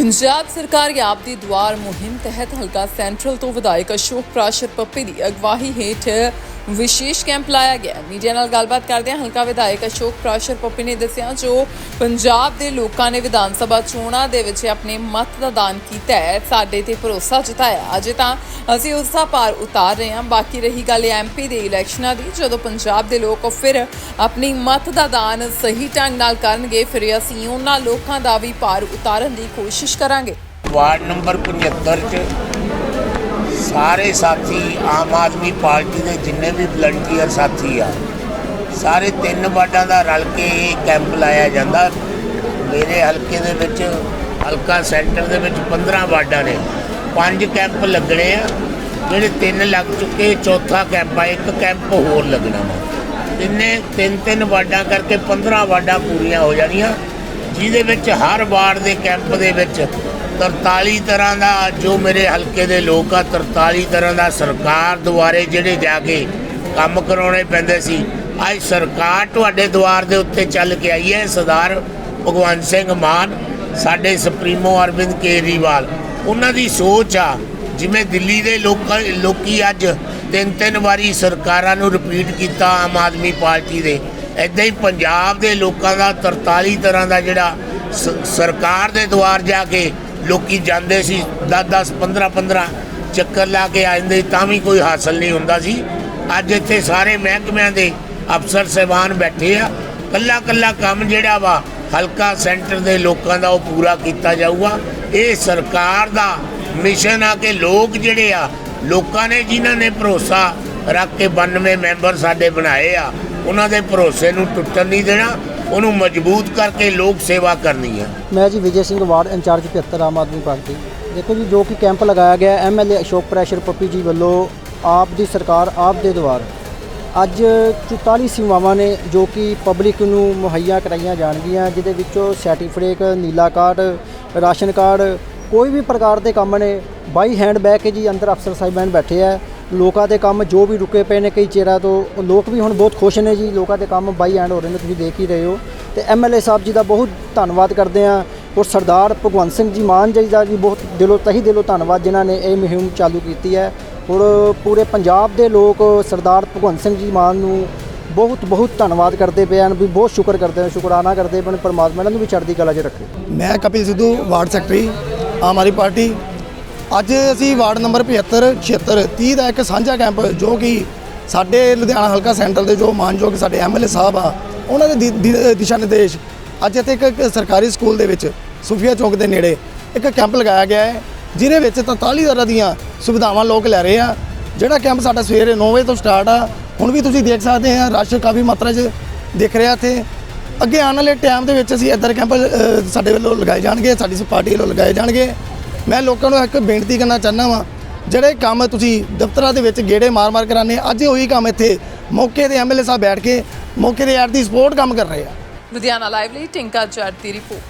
ਪੰਜਾਬ ਸਰਕਾਰ ਆਪ ਦੀ ਦੁਆਰ ਮੁਹਿੰਮ ਤਹਿਤ ਹਲਕਾ ਸੈਂਟਰਲ ਤੋਂ ਵਿਧਾਇਕ ਅਸ਼ੋਕ ਪ੍ਰਾਸ਼ਰ ਪੱਪੇ ਦੀ ਅਗਵਾਈ ਹੇਠ ਵਿਸ਼ੇਸ਼ ਕੈਂਪ ਲਾਇਆ ਗਿਆ ਮੀਡੀਆ ਨਾਲ ਗੱਲਬਾਤ ਕਰਦਿਆਂ ਹਲਕਾ ਵਿਧਾਇਕ ਅਸ਼ੋਕ ਪ੍ਰਾਸ਼ਰ ਪੱਪੀ ਨੇ ਦੱਸਿਆ ਜੋ ਪੰਜਾਬ ਦੇ ਲੋਕਾਂ ਨੇ ਵਿਧਾਨ ਸਭਾ ਚੋਣਾਂ ਦੇ ਵਿੱਚ ਆਪਣੇ ਮਤ ਦਾ ਦਾਨ ਕੀਤਾ ਹੈ, ਸਾਡੇ ਤੇ ਭਰੋਸਾ ਜਤਾਇਆ। ਅਜੇ ਤਾਂ ਅਸੀਂ ਉਸ ਦਾ ਪਾਰ ਉਤਾਰ ਰਹੇ ਹਾਂ। ਬਾਕੀ ਰਹੀ ਗੱਲ ਐਮਪੀ ਦੇ ਇਲੈਕਸ਼ਨਾਂ ਦੀ, ਜਦੋਂ ਪੰਜਾਬ ਦੇ ਲੋਕ ਫਿਰ ਆਪਣੀ ਮਤ ਦਾ ਦਾਨ ਸਹੀ ਢੰਗ ਨਾਲ ਕਰਨਗੇ, ਫਿਰ ਅਸੀਂ ਉਹਨਾਂ ਲੋਕਾਂ ਦਾ ਵੀ ਪਾਰ ਉਤਾਰਨ ਦੀ ਕੋਸ਼ਿਸ਼ ਕਰਾਂਗੇ। ਵਾਰਡ ਨੰਬਰ 75 ਚ ਸਾਰੇ ਸਾਥੀ ਆਮ ਆਦਮੀ ਪਾਰਟੀ ਦੇ ਜਿੰਨੇ ਵੀ ਵਲੰਟੀਅਰ ਸਾਥੀ ਆ, ਸਾਰੇ ਤਿੰਨ ਵਾਰਡਾਂ ਦਾ ਰਲ ਕੇ ਇਹ ਕੈਂਪ ਲਾਇਆ ਜਾਂਦਾ। ਮੇਰੇ ਹਲਕੇ ਦੇ ਵਿੱਚ, ਹਲਕਾ ਸੈਂਟਰ ਦੇ ਵਿੱਚ 15 ਵਾਰਡਾਂ ਨੇ। ਪੰਜ ਕੈਂਪ ਲੱਗਣੇ ਆ, ਜਿਹੜੇ ਤਿੰਨ ਲੱਗ ਚੁੱਕੇ, ਚੌਥਾ ਕੈਂਪ ਆ, ਇੱਕ ਕੈਂਪ ਹੋਰ ਲੱਗਣਾ ਵਾ। ਤਿੰਨੇ, ਤਿੰਨ ਤਿੰਨ ਵਾਰਡਾਂ ਕਰਕੇ 15 ਵਾਰਡਾਂ ਪੂਰੀਆਂ ਹੋ ਜਾਣੀਆਂ। ਜਿਹਦੇ ਵਿੱਚ ਹਰ ਵਾਰਡ ਦੇ ਕੈਂਪ ਦੇ ਵਿੱਚ 43 ਤਰ੍ਹਾਂ ਦਾ ਜੋ ਮੇਰੇ ਹਲਕੇ ਦੇ ਲੋਕ ਆ 43 ਤਰ੍ਹਾਂ ਦਾ ਸਰਕਾਰ ਦੁਆਰੇ ਜਿਹੜੇ ਜਾ ਕੇ ਕੰਮ ਕਰਾਉਣੇ ਪੈਂਦੇ ਸੀ, ਅੱਜ ਸਰਕਾਰ ਤੁਹਾਡੇ ਦੁਆਰ ਦੇ ਉੱਤੇ ਚੱਲ ਕੇ ਆਈ ਹੈ, ਸਰਦਾਰ ਭਗਵੰਤ ਸਿੰਘ ਮਾਨ, ਸਾਡੇ ਸੁਪਰੀਮੋ ਅਰਵਿੰਦ ਕੇਜਰੀਵਾਲ। ਉਹਨਾਂ ਦੀ ਸੋਚ ਆ, ਜਿਵੇਂ ਦਿੱਲੀ ਦੇ ਲੋਕਾਂ, ਲੋਕੀ ਅੱਜ ਤਿੰਨ ਤਿੰਨ ਵਾਰੀ ਸਰਕਾਰਾਂ ਨੂੰ ਰਿਪੀਟ ਕੀਤਾ ਆਮ ਆਦਮੀ ਪਾਰਟੀ ਦੇ। ਐਦਾਂ ਹੀ ਪੰਜਾਬ ਦੇ ਲੋਕਾਂ ਦਾ 43 ਤਰ੍ਹਾਂ ਦਾ ਜਿਹੜਾ ਸਰਕਾਰ ਦੇ ਦੁਆਰ ਜਾ ਕੇ ਲੋਕੀ ਜਾਂਦੇ ਸੀ 10 10 15 15 ਚੱਕਰ ਲਾ ਕੇ ਆ ਜਾਂਦੇ ਤਾਂ ਵੀ ਕੋਈ ਹਾਸਲ ਨਹੀਂ ਹੁੰਦਾ ਸੀ। ਅੱਜ ਇੱਥੇ ਸਾਰੇ ਮਹਿਕਮਿਆਂ ਦੇ ਅਫਸਰ ਸਹਿਬਾਨ ਬੈਠੇ ਆ। ਕੱਲਾ ਕੱਲਾ ਕੰਮ ਜਿਹੜਾ ਵਾ, ਹਲਕਾ ਸੈਂਟਰ ਦੇ ਲੋਕਾਂ ਦਾ ਉਹ ਪੂਰਾ ਕੀਤਾ ਜਾਊਗਾ। ਇਹ ਸਰਕਾਰ ਦਾ ਮਿਸ਼ਨ ਆ ਕਿ ਲੋਕ ਜਿਹੜੇ ਆ, ਲੋਕਾਂ ਨੇ ਜਿਨ੍ਹਾਂ ਨੇ ਭਰੋਸਾ ਰੱਖ ਕੇ 92 ਮੈਂਬਰ ਸਾਡੇ ਬਣਾਏ ਆ, ਉਹਨਾਂ ਦੇ ਭਰੋਸੇ ਨੂੰ ਟੁੱਟਣ ਨਹੀਂ ਦੇਣਾ। ਉਹਨੂੰ ਮਜ਼ਬੂਤ ਕਰਕੇ ਲੋਕ ਸੇਵਾ ਕਰਨੀ ਹੈ। ਮੈਂ ਜੀ Vijay Singh ward incharge 75 Aam Aadmi party. ਦੇਖੋ ਜੀ, ਜੋ ਕਿ ਕੈਂਪ ਲਗਾਇਆ ਗਿਆ ਐਮਐਲਏ ਅਸ਼ੋਕ ਪ੍ਰੈਸ਼ਰ ਪੱਪੀ ਜੀ ਵੱਲੋਂ ਆਪ ਦੀ ਸਰਕਾਰ ਆਪ ਦੇ ਦੁਆਰ। ਅੱਜ 44 ਸੇਵਾਵਾਂ ਨੇ ਜੋ ਕਿ ਪਬਲਿਕ ਨੂੰ ਮੁਹੱਈਆ ਕਰਾਈਆਂ ਜਾਣਗੀਆਂ, ਜਿਹਦੇ ਵਿੱਚੋਂ ਸਰਟੀਫਿਕੇਟ ਨੀਲਾ ਕਾਰਡ, ਰਾਸ਼ਨ ਕਾਰਡ, ਕੋਈ ਵੀ ਪ੍ਰਕਾਰ ਦੇ ਕੰਮ ਨੇ, ਬਾਈ ਹੈਂਡ ਬੈਗ ਕੇ ਜੀ ਅੰਦਰ ਅਫਸਰ ਸਾਹਿਬਾਨ ਬੈਠੇ ਆ। ਲੋਕਾਂ ਦੇ ਕੰਮ ਜੋ ਵੀ ਰੁਕੇ ਪਏ ਨੇ ਕਈ ਚਿਹਰਾ ਤੋਂ ਲੋਕ ਵੀ ਹੁਣ ਬਹੁਤ ਖੁਸ਼ ਨੇ ਜੀ, ਲੋਕਾਂ ਦੇ ਕੰਮ ਬਾਈ ਐਂਡ ਹੋ ਰਹੇ ਨੇ, ਤੁਸੀਂ ਦੇਖ ਹੀ ਰਹੇ ਹੋ। ਤੇ ਐਮਐਲਏ ਸਾਹਿਬ ਜੀ ਦਾ ਬਹੁਤ ਧੰਨਵਾਦ ਕਰਦੇ ਆ ਔਰ ਸਰਦਾਰ ਭਗਵੰਤ ਸਿੰਘ ਜੀ ਮਾਨ ਜੀ ਦਾ ਵੀ ਬਹੁਤ ਦਿਲੋਂ, ਤਹਿ ਦਿਲੋਂ ਧੰਨਵਾਦ ਜਿਨ੍ਹਾਂ ਨੇ ਇਹ ਮੁਹਿੰਮ ਚਾਲੂ ਕੀਤੀ ਹੈ। ਔਰ ਪੂਰੇ ਪੰਜਾਬ ਦੇ ਲੋਕ ਸਰਦਾਰ ਭਗਵੰਤ ਸਿੰਘ ਜੀ ਮਾਨ ਨੂੰ ਬਹੁਤ ਬਹੁਤ ਧੰਨਵਾਦ ਕਰਦੇ ਪਏ ਹਨ, ਵੀ ਬਹੁਤ ਸ਼ੁਕਰ ਕਰਦੇ ਨੇ ਸ਼ੁਕਰਾਨਾ ਕਰਦੇ ਪਏ ਨੇ, ਪਰਮਾਤਮਾ ਇਹਨਾਂ ਨੂੰ ਵੀ ਚੜ੍ਹਦੀ ਕਲਾ 'ਚ ਰੱਖੇ। ਮੈਂ Kapil Sidhu, ward secretary, Aam Aadmi party ਅੱਜ ਅਸੀਂ ਵਾਰਡ ਨੰਬਰ 75 76 30 ਦਾ ਇੱਕ ਸਾਂਝਾ ਕੈਂਪ ਜੋ ਕਿ ਸਾਡੇ ਲੁਧਿਆਣਾ ਹਲਕਾ ਸੈਂਟਰ ਦੇ ਜੋ ਮਾਨਯੋਗ ਸਾਡੇ ਐਮਐਲਏ ਸਾਹਿਬ ਆ, ਉਹਨਾਂ ਦੇ ਦਿਸ਼ਾ ਨਿਰਦੇਸ਼ ਅੱਜ ਇੱਥੇ ਇੱਕ ਸਰਕਾਰੀ ਸਕੂਲ ਦੇ ਵਿੱਚ ਸੁਫੀਆ ਚੌਕ ਦੇ ਨੇੜੇ ਇੱਕ ਕੈਂਪ ਲਗਾਇਆ ਗਿਆ ਹੈ, ਜਿਹਦੇ ਵਿੱਚ 43 ਤਰ੍ਹਾਂ ਦੀਆਂ ਸੁਵਿਧਾਵਾਂ ਲੋਕ ਲੈ ਰਹੇ ਆ। ਜਿਹੜਾ ਕੈਂਪ ਸਾਡਾ ਸਵੇਰੇ 9 ਵਜੇ ਤੋਂ ਸਟਾਰਟ ਆ, ਹੁਣ ਵੀ ਤੁਸੀਂ ਦੇਖ ਸਕਦੇ ਆ, ਰਸ਼ ਕਾਫੀ ਮਾਤਰਾ 'ਚ ਦਿਖ ਰਿਹਾ ਇੱਥੇ। ਅੱਗੇ ਆਉਣ ਵਾਲੇ ਟਾਈਮ ਦੇ ਵਿੱਚ ਅਸੀਂ ਇੱਧਰ ਕੈਂਪ ਸਾਡੇ ਵੱਲੋਂ ਲਗਾਏ ਜਾਣਗੇ, ਸਾਡੀ ਸ ਪਾਰਟੀ ਵੱਲੋਂ ਲਗਾਏ ਜਾਣਗੇ। ਮੈਂ ਲੋਕਾਂ ਨੂੰ ਇੱਕ ਬੇਨਤੀ ਕਰਨਾ ਚਾਹੁੰਦਾ ਵਾਂ, ਜਿਹੜੇ ਕੰਮ ਤੁਸੀਂ ਦਫ਼ਤਰਾਂ ਦੇ ਵਿੱਚ ਗੇੜੇ ਮਾਰ-ਮਾਰ ਕਰਾਨੇ ਅੱਜ ਉਹੀ ਕੰਮ ਇੱਥੇ ਮੌਕੇ ਦੇ ਐਮਐਲਏ ਸਾਹਿਬ ਬੈਠ ਕੇ ਮੌਕੇ ਦੇ ਐਡ ਦੀ ਸਪੋਰਟ ਕੰਮ ਕਰ ਰਹੇ ਆ। ਲੁਧਿਆਣਾ ਲਾਈਵ ਲਈ ਟਿੰਕਾ ਜੱਟ ਦੀ ਰਿਪੋਰਟ